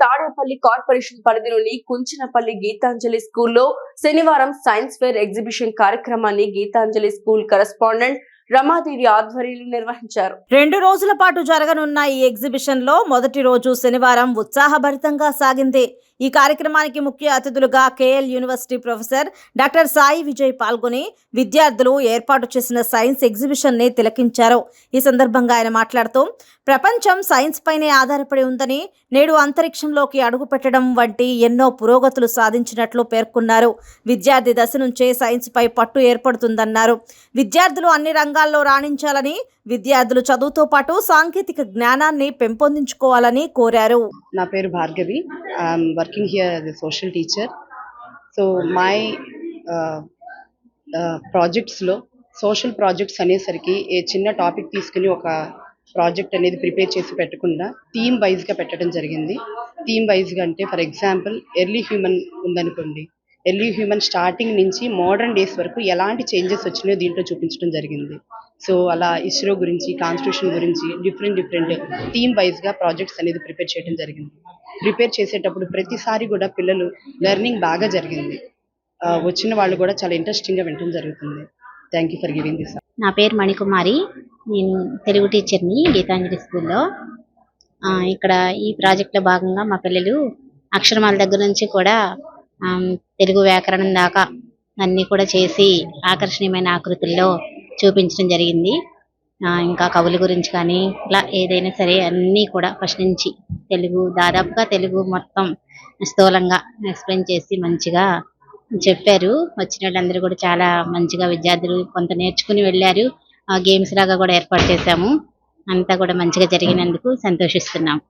Tadepalli corporation పరిధిలోని కుంచినపల్లి గీతాంజలి స్కూల్లో శనివారం సైన్స్ ఫేర్ ఎగ్జిబిషన్ కార్యక్రమాన్ని గీతాంజలి స్కూల్ కరస్పాండెంట్ రమాదేవి ఆధ్వర్యంలో నిర్వహించారు. రెండు రోజుల పాటు జరగనున్న ఈ ఎగ్జిబిషన్లో మొదటి రోజు శనివారం ఉత్సాహభరితంగా సాగింది. ఈ కార్యక్రమానికి ముఖ్య అతిథులుగా KL University professor doctor Sai Vijay పాల్గొని విద్యార్థులు ఏర్పాటు చేసిన సైన్స్ ఎగ్జిబిషన్ని తిలకించారు. ఈ సందర్భంగా ఆయన మాట్లాడుతూ ప్రపంచం సైన్స్ పైనే ఆధారపడి ఉందని నేడు అంతరిక్షంలోకి అడుగు పెట్టడం వంటి ఎన్నో పురోగతులు సాధించినట్లు పేర్కొన్నారు. విద్యార్థి దశ నుంచే సైన్స్ పై పట్టు ఏర్పడుతుందన్నారు. విద్యార్థులు అన్ని రంగాల్లో రాణించాలని విద్యార్థులు చదువుతో పాటు సాంకేతిక జ్ఞానాన్ని పెంపొందించుకోవాలని కోరారు. నా పేరు Bhargavi. I'm working here social teacher so my ప్రాజెక్ట్స్లో social projects అనేసరికి ఏ చిన్న టాపిక్ తీసుకుని ఒక ప్రాజెక్ట్ అనేది ప్రిపేర్ చేసి పెట్టకుండా థీమ్ వైజ్గా పెట్టడం జరిగింది. థీమ్ వైజ్గా అంటే ఫర్ ఎగ్జాంపుల్ ఎర్లీ హ్యూమన్ ఉందనుకోండి. ఎర్లీ హ్యూమన్ స్టార్టింగ్ నుంచి మోడర్న్ డేస్ వరకు ఎలాంటి చేంజెస్ వచ్చినాయో దీంట్లో చూపించడం జరిగింది. సో అలా ఇస్రో గురించి కాన్స్టిట్యూషన్ గురించి డిఫరెంట్ డిఫరెంట్ థీమ్ వైజ్గా ప్రాజెక్ట్స్ అనేది ప్రిపేర్ చేయడం జరిగింది. ప్రిపేర్ చేసేటప్పుడు ప్రతిసారి కూడా పిల్లలు లెర్నింగ్ బాగా జరిగింది. ఆ, వచ్చిన వాళ్ళు కూడా చాలా ఇంట్రెస్టింగ్గా వినడం జరుగుతుంది. Thank you for giving this నా పేరు మణికుమారి. నేను తెలుగు టీచర్ని గీతాంజలి స్కూల్లో. ఆ, ఇక్కడ ఈ ప్రాజెక్ట్లో భాగంగా మా పిల్లలు అక్షరమాల దగ్గర నుంచి కూడా తెలుగు వ్యాకరణం దాకా అన్నీ కూడా చేసి ఆకర్షణీయమైన ఆకృతుల్లో చూపించడం జరిగింది. ఆ, ఇంకా కవుల గురించి కానీ ఇలా ఏదైనా సరే అన్నీ కూడా ఫస్ట్ నుంచి తెలుగు దాదాపుగా తెలుగు మొత్తం స్థూలంగా ఎక్స్ప్లెయిన్ చేసి మంచిగా చెప్పారు. వచ్చిన వాళ్ళందరూ కూడా చాలా మంచిగా విద్యార్థులు కొంత నేర్చుకుని వెళ్ళారు. గేమ్స్ లాగా కూడా ఏర్పాటు చేశాము. అంతా కూడా మంచిగా జరిగినందుకు సంతోషిస్తున్నాం.